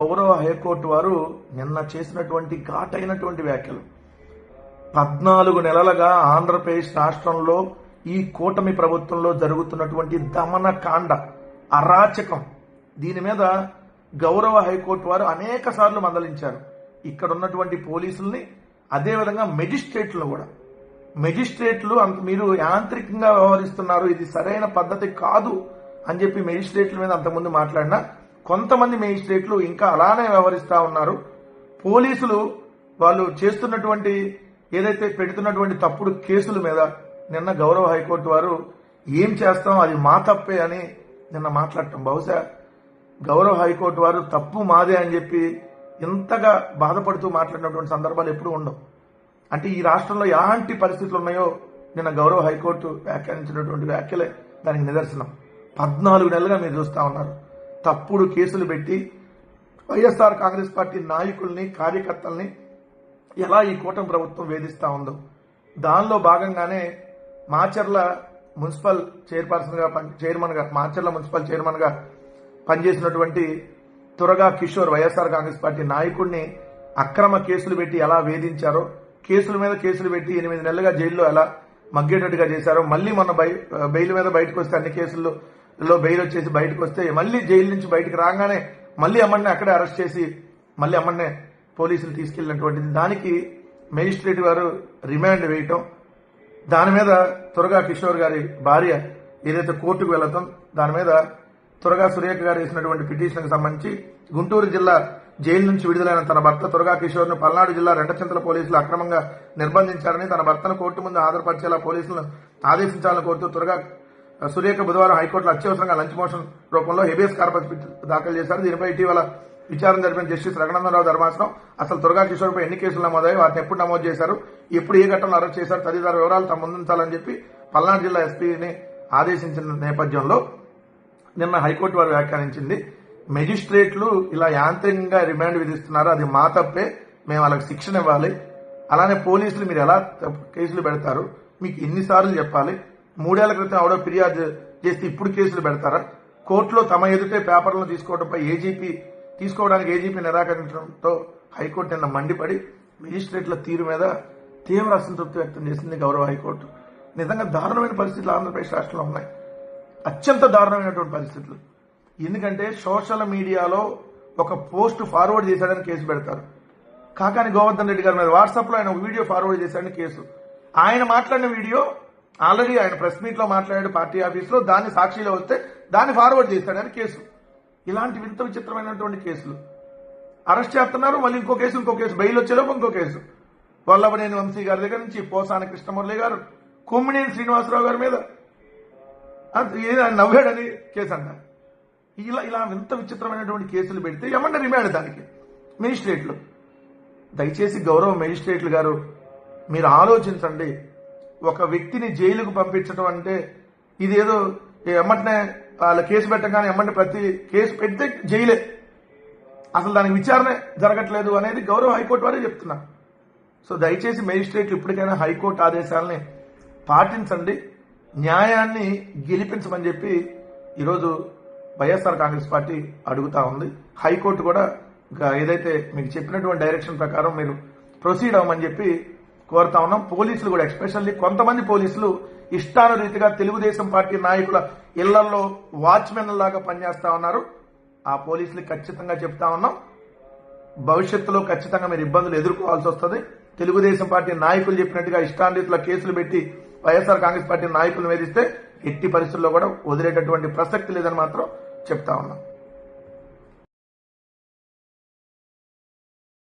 గౌరవ హైకోర్టు వారు నిన్న చేసినటువంటి ఘాటైనటువంటి వ్యాఖ్యలు. పద్నాలుగు నెలలుగా ఆంధ్రప్రదేశ్ రాష్ట్రంలో ఈ కూటమి ప్రభుత్వంలో జరుగుతున్నటువంటి దమన కాండ అరాచకం దీని మీద గౌరవ హైకోర్టు వారు అనేక సార్లు మందలించారు. ఇక్కడ ఉన్నటువంటి పోలీసుల్ని అదేవిధంగా మెజిస్ట్రేట్లు కూడా. మెజిస్ట్రేట్లు అంత మీరు యాంత్రికంగా వ్యవహరిస్తున్నారు ఇది సరైన పద్ధతి కాదు అని చెప్పి మెజిస్ట్రేట్ల మీద అంతకుముందు మాట్లాడినా కొంతమంది మేజిస్ట్రేట్లు ఇంకా అలానే వ్యవహరిస్తా ఉన్నారు. పోలీసులు వాళ్ళు చేస్తున్నటువంటి ఏదైతే పెడుతున్నటువంటి తప్పుడు కేసుల మీద నిన్న గౌరవ హైకోర్టు వారు ఏం చేస్తాం అది మా తప్పే అని నిన్న మాట్లాడటం. బహుశా గౌరవ హైకోర్టు వారు తప్పు మాదే అని చెప్పి ఇంతగా బాధపడుతూ మాట్లాడినటువంటి సందర్భాలు ఎప్పుడూ ఉండవు. అంటే ఈ రాష్ట్రంలో ఎలాంటి పరిస్థితులు ఉన్నాయో నిన్న గౌరవ హైకోర్టు వ్యాఖ్యానించినటువంటి వ్యాఖ్యలే దానికి నిదర్శనం. పద్నాలుగు నెలలుగా మీరు చూస్తా ఉన్నారు. తప్పుడు కేసులు పెట్టి వైఎస్ఆర్ కాంగ్రెస్ పార్టీ నాయకుల్ని కార్యకర్తల్ని ఎలా ఈ కూటమి ప్రభుత్వం వేధిస్తా ఉందో. దానిలో భాగంగానే మాచర్ల మున్సిపల్ చైర్పర్సన్గా చైర్మన్గా మాచర్ల మున్సిపల్ చైర్మన్గా పనిచేసినటువంటి Turaga Kishore YSR Congress party నాయకుడిని అక్రమ కేసులు పెట్టి ఎలా వేధించారో కేసుల మీద కేసులు పెట్టి ఎనిమిది నెలలుగా జైల్లో ఎలా మగ్గేటట్టుగా చేశారో మళ్ళీ మొన్న బై- బెయిల్ మీద బయటకు వస్తే అన్ని కేసుల్లో లో బెయిల్ వచ్చేసి బయటకు వస్తే మళ్ళీ జైలు నుంచి బయటకు రాగానే మళ్ళీ అమ్మడిని అక్కడే అరెస్ట్ చేసి మళ్ళీ అమ్మడిని పోలీసులు తీసుకెళ్ళినటువంటిది దానికి మేజిస్ట్రేట్ గారు రిమాండ్ వేయటం. దాని మీద త్వరగా కిషోర్ గారి భార్య ఏదైతే కోర్టుకు వెళ్ళటం దాని మీద త్వరగా సురేఖ గారు వేసినటువంటి పిటిషన్కి సంబంధించి గుంటూరు జిల్లా జైలు నుంచి విడుదలైన తన భర్త త్వరగా కిషోర్ను పల్నాడు జిల్లా రెండచింతల పోలీసులు అక్రమంగా నిర్బంధించారని తన భర్తను కోర్టు ముందు హాజరుపరిచేలా పోలీసులను ఆదేశించాలని కోరుతూ త్వరగా సురేఖ బుధవారం హైకోర్టులో అత్యవసరంగా లంచ్ మోషన్ రూపంలో హెబియస్ కార్పస్ దాఖలు చేశారు. దీనిపై ఇటీవల విచారణ జరిపిన జస్టిస్ రఘునందనరావు ధర్మాసనం అసలు దుర్గా కిషోర్పై ఎన్ని కేసులు నమోదాయి వాటిని ఎప్పుడు నమోదు చేశారు ఎప్పుడు ఏ ఘటనలో అరెస్ట్ చేశారు తదితర వివరాలు తమ ముందుంచాలని చెప్పి పల్నాడు జిల్లా ఎస్పీని ఆదేశించిన నేపథ్యంలో నిన్న హైకోర్టు వారు వ్యాఖ్యానించింది మెజిస్ట్రేట్లు ఇలా యాంత్రికంగా రిమాండ్ విధిస్తున్నారు అది మా తప్పే మేము వాళ్ళకి శిక్షణ ఇవ్వాలి. అలానే పోలీసులు మీరు ఎలా కేసులు పెడతారు మీకు ఎన్నిసార్లు చెప్పాలి మూడేళ్ళ క్రితం ఎవడో ఫిర్యాదు చేస్తే ఇప్పుడు కేసులు పెడతారా? కోర్టులో తమ ఎదుటే పేపర్లను తీసుకోవడంపై ఏజీపీ తీసుకోవడానికి ఏజీపీ నిరాకరించడంతో హైకోర్టు నిన్న మండిపడి మెజిస్ట్రేట్ల తీరు మీద తీవ్ర అసంతృప్తి వ్యక్తం చేసింది గౌరవ హైకోర్టు. నిజంగా దారుణమైన పరిస్థితులు ఆంధ్రప్రదేశ్ రాష్ట్రంలో ఉన్నాయి. అత్యంత దారుణమైనటువంటి పరిస్థితులు. ఎందుకంటే సోషల్ మీడియాలో ఒక పోస్ట్ ఫార్వర్డ్ చేశాడని కేసు పెడతారు. కాకాని గోవర్ధన్ రెడ్డి గారి మీద వాట్సాప్లో ఆయన వీడియో ఫార్వర్డ్ చేశాడని కేసు. ఆయన మాట్లాడిన వీడియో ఆల్రెడీ ఆయన ప్రెస్ మీట్లో మాట్లాడాడు పార్టీ ఆఫీసులో దాన్ని సాక్షిలో వస్తే దాన్ని ఫార్వర్డ్ చేశాడని కేసు. ఇలాంటి వింత విచిత్రమైనటువంటి కేసులు. అరెస్ట్ చేస్తున్నారు మళ్ళీ ఇంకో కేసు ఇంకో కేసు. బెయిల్ వచ్చేలోపు ఇంకో కేసు. వల్లభనేని వంశీ గారి దగ్గర నుంచి పోసాని కృష్ణమురళి గారు కొమ్మినేని శ్రీనివాసరావు గారి మీద. ఆయన నవ్వాడని కేసు అన్నారు ఇలా ఇలా వింత విచిత్రమైనటువంటి కేసులు పెడితే ఏమన్నా రిమాండ్ దానికి? మేజిస్ట్రేట్లు దయచేసి గౌరవ మేజిస్ట్రేట్లు గారు మీరు ఆలోచించండి. ఒక వ్యక్తిని జైలుకు పంపించడం అంటే ఇదేదో ఎమ్మటనే వాళ్ళ కేసు పెట్టగానే ఎమ్మంటే ప్రతి కేసు పెడితే జైలే. అసలు దానికి విచారణ జరగట్లేదు అనేది గౌరవ హైకోర్టు వారే చెప్తున్నా సో దయచేసి మేజిస్ట్రేట్లు ఇప్పటికైనా హైకోర్టు ఆదేశాలని పాటించండి. న్యాయాన్ని గెలిపించమని చెప్పి ఈరోజు వైఎస్ఆర్ కాంగ్రెస్ పార్టీ అడుగుతా ఉంది. హైకోర్టు కూడా ఇంకా ఏదైతే మీకు చెప్పినటువంటి డైరెక్షన్ ప్రకారం మీరు ప్రొసీడ్ అవ్వమని చెప్పి కోరుతా ఉన్నాం. పోలీసులు కూడా ఎస్పెషల్లీ కొంతమంది పోలీసులు ఇష్టానురీతిగా తెలుగుదేశం పార్టీ నాయకుల ఇళ్ళలో వాచ్మెన్ లాగా పనిచేస్తా ఉన్నారు. ఆ పోలీసులు ఖచ్చితంగా చెప్తా ఉన్నాం. భవిష్యత్తులో ఖచ్చితంగా మీరు ఇబ్బందులు ఎదుర్కోవాల్సి వస్తుంది. తెలుగుదేశం పార్టీ నాయకులు చెప్పినట్టుగా ఇష్టానురీతిలో కేసులు పెట్టి వైఎస్ఆర్ కాంగ్రెస్ పార్టీ నాయకులు వేధిస్తే ఎట్టి పరిస్థితుల్లో కూడా వదిలేటటువంటి ప్రసక్తి లేదని మాత్రం చెప్తా ఉన్నాం.